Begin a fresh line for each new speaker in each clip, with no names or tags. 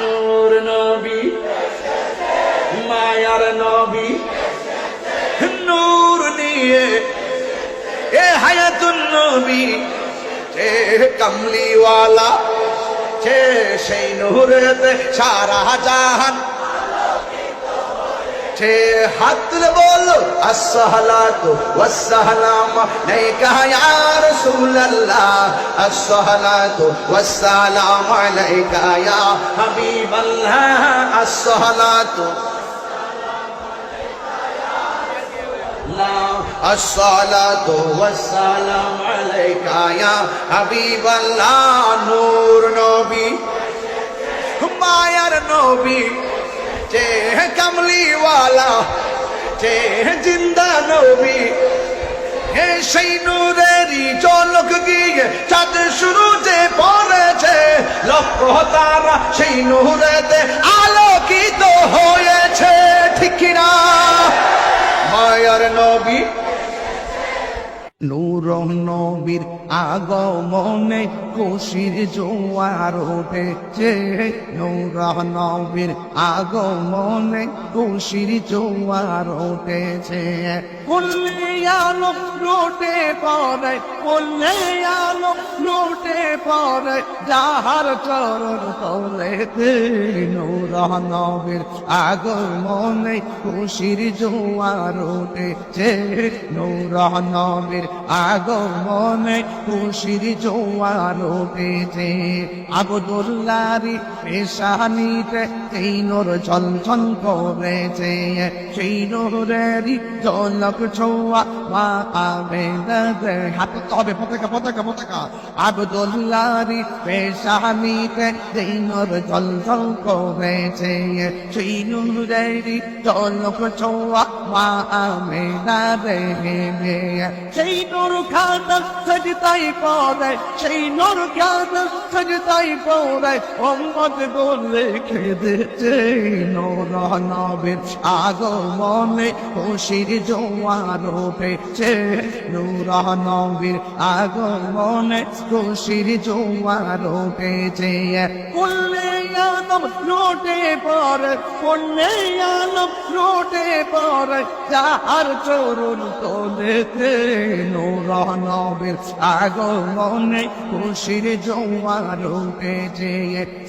নূর নবী, মায়ার নবী, নূর নিয়ে এ হায়াতুন নবী সে কামলিওয়ালা সে সেই নূরেতে সারা জাহান হাত তুলে বলো আসসালাতু ওয়াসসালাম আলাইকা ইয়া রাসূলুল্লাহ আসসালাতু ওয়াসসালাম আলাইকা ইয়া হাবিবাল্লাহ আসসালাতু الصلاة والسلام عليك يا حبيب الله نور نبي মায়ার নবী যে কামলিওয়ালা যে জিন্দা নবী। হে সেই নূরেরই চলক গিয়ে চাঁদ শুরু যে পড়েছে লক্ষ তারা সেই নূরেতে
নূর নবীর আগমনে খুশির জোয়ার উঠেছে। নূর নবীর আগমনে খুশির জোয়ার উঠেছে। বললে আলো লোটে পরে বললে আলো লোটে পরে যাহার চরণ তলেতে নূর নবীর আগমনে খুশির জোয়ার উঠেছে। নূর নবীর আগমনে খুশির জোয়ার উঠেছে। আবদুল্লারি পেশানিতে সেই নোর ঝলঝল করেছে। সেই নোরেরই ঝলক ছোয়া মা আবেদে হাতে তবে পতাকা পতাকা পতাকা। আবদুল্লারি পেশানিতে সেই নোর ঝলঝল করেছে। সেই নোরেরই ঝলক ছোয়া মা সেই নোর খাতা সজতাই পড়ে সেই নোর খাতা সজতাই পড়ে অম্মদ বলে খেদেছে নোর নবের আগমনে, খুশির জোয়ার উঠেছে নূর নবীর আগমনে, খুশির জোয়ার উঠেছে। কুল্লে আলম লোটে পরে কুল্লে আলম লোটে যাহার চরণ তোলেতে নূর নবীর আগমনে খুশির জোয়ার উঠেছে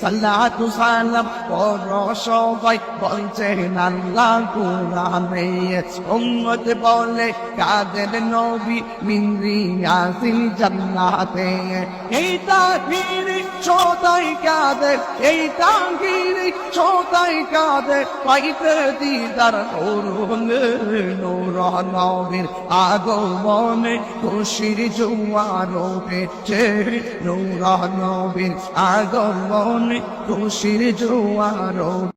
সাল্লাতু সালাম পর সবাই বলছেন আল্লাহ কুরআনে। উম্মত বলে, কাদের নবী মিন্দি আসিল জান্নাতে? এই তাহির সদাই কাদের, এই তাহির সদাই কাদের? পাইতে দিদার করুন নবীর আগমনে খুশির জোয়ার উঠেছে নবীর আগমনে খুশির জোয়ার